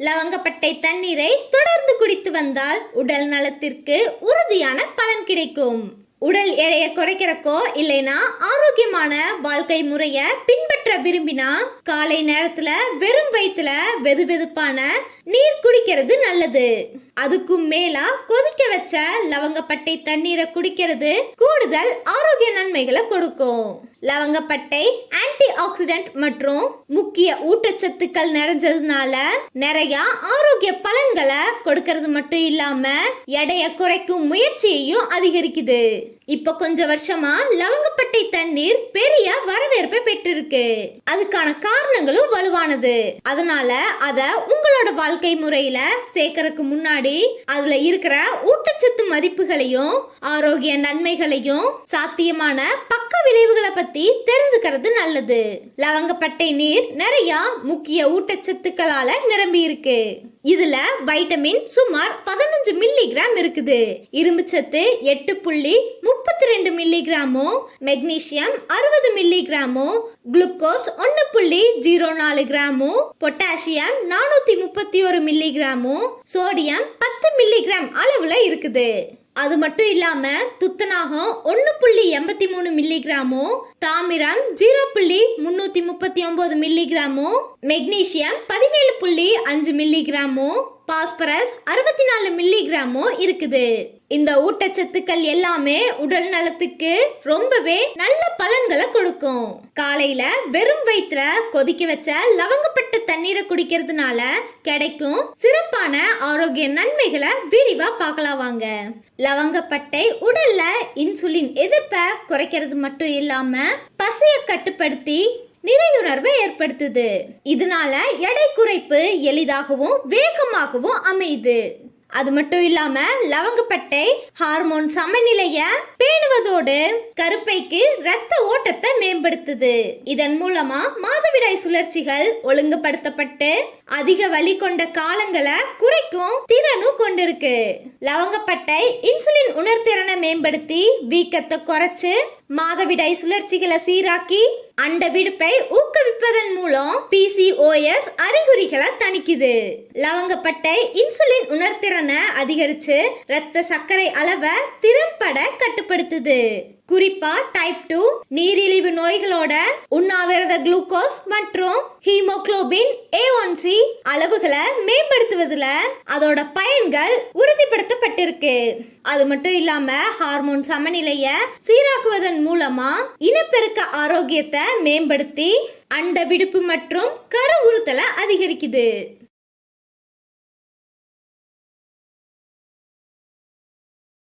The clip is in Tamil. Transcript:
லவங்கப்பட்டை தண்ணீரை தொடர்ந்து குடித்து வந்தால் உடல் நலத்திற்கு உறுதியான பலன் கிடைக்கும். உடல் எடையை குறைக்கிறக்கோ இல்லைனா ஆரோக்கியமான வாழ்க்கை முறைய பின்பற்ற விரும்பினா காலை நேரத்துல வெறும் வயிற்றுல வெது வெதுப்பான நீர் குடிக்கிறது நல்லது. அதுக்கும் மேலா கொதிக்க வச்ச லவங்கப்பட்டை தண்ணீரை குடிக்கிறது கூடுதல் ஆரோக்கிய நன்மைகளை கொடுக்கும். லவங்கப்பட்டை ஆன்டி ஆக்சிடென்ட் மற்றும் முக்கிய ஊட்டச்சத்துக்கள் நிறைஞ்சதுனால நிறைய ஆரோக்கிய பலன்களை கொடுக்கறது மட்டும் இல்லாம எடைய குறைக்கும் முயற்சியையும் அதிகரிக்குது. இப்போ கொஞ்ச வருஷமா லவங்கப்பட்டை தண்ணீர் பெரிய வரவேற்பை பெற்றிருக்கு. அதுக்கான காரணங்களும் வலுவானது. அதனால அத உங்களோட வாழ்க்கை முறையில சேர்க்கறதுக்கு முன்னாடி அதுல இருக்கிற ஊட்டச்சத்து மதிப்புகளையும் ஆரோக்கிய நன்மைகளையும் சாத்தியமான பக்க விளைவுகளை பத்தி தெரிஞ்சுக்கிறது நல்லது. லவங்கப்பட்டை நீர் நிறைய முக்கிய ஊட்டச்சத்துக்களால நிரம்பி இருக்கு இதுல வைட்டமின் சுமார் பதினஞ்சு மில்லிகிராம் இருக்குது. இரும்பு சத்து எட்டு புள்ளி முப்பத்தி ரெண்டு மில்லிகிராமும் மெக்னீசியம் அறுபது மில்லிகிராமும் குளுக்கோஸ் ஒன்று புள்ளி ஜீரோ நாலு கிராமோ பொட்டாசியம் நானூத்தி முப்பத்தி ஒரு மில்லிகிராமும் சோடியம் பத்து மில்லிகிராம் அளவுல இருக்குது. அது மட்டும் இல்லாம துத்தநாகம் ஒன்று புள்ளி எண்பத்தி மூணு மில்லிகிராமும் தாமிரம் ஜீரோ புள்ளி முன்னூத்தி முப்பத்தி ஒன்பது மில்லிகிராமும் மெக்னீசியம் பதினேழு புள்ளி அஞ்சு மில்லிகிராமும் பாஸ்பரஸ் அறுபத்தி நாலு மில்லிகிராமும் இருக்குது. இந்த ஊட்டச்சத்துக்கள் எல்லாமே உடல் நலத்துக்கு ரொம்பவே நல்ல பலன்களை கொடுக்கும். காலையில வெறும் வயிற்றுல கொதிக்க வச்ச லவங்கப்பட்ட தண்ணீரை குடிக்கிறதுனால கிடைக்கும் சிறப்பான ஆரோக்கிய நன்மைகளை விரிவா பார்க்கலாம் வாங்க. லவங்கப்பட்டை உடல்ல இன்சுலின் எதிர்ப்பை குறைக்கிறது மட்டும் இல்லாம பசியை கட்டுப்படுத்தி நிறையுணர்வை ஏற்படுத்துது. இதனால எடை குறைப்பு எளிதாகவும் வேகமாகவும் அமையுது. அது மட்டும் இல்லாம லவங்கப்பட்டை ஹார்மோன் சமநிலைய பேணுவதோடு கருப்பைக்கு இரத்த ஓட்டத்தை மேம்படுத்துது. இதன் மூலமா மாதவிடாய் சுழற்சிகள் ஒழுங்குபடுத்தப்பட்டு அதிக வலி கொண்ட காலங்களை குறைக்கும் திறனும் கொண்டிருக்கு. லவங்கப்பட்டை இன்சுலின் உணர்திறனை மேம்படுத்தி வீக்கத்தை குறைச்சு மாதவிடாய் சுழற்சிகளை சீராக்கி அண்ட விடுப்பை ஊக்குவிப்பதன் மூலம் பிசிஓஎஸ் அறிகுறிகளை தணிக்குது. லவங்கப்பட்டை இன்சுலின் உணர்திறனை அதிகரிச்சு இரத்த சர்க்கரை அளவை திறம்பட கட்டுப்படுத்துது. குறிப்பா டைப் டூ நீரிழிவு நோய்களோட உண்ணாவிரத குளுக்கோஸ் மற்றும் ஹீமோக்ளோபின் ஏ ஒன் சி அளவுகளை மேம்படுத்துவதுல அதோட பயன்கள் உறுதிப்படுத்தப்பட்டிருக்கு. அது மட்டும் இல்லாம ஹார்மோன் சமநிலைய சீராக்குவதன் மூலமா இனப்பெருக்க ஆரோக்கியத்தை மேம்படுத்தி அண்ட விடுப்பு மற்றும் கரு உறுத்தலை அதிகரிக்குது.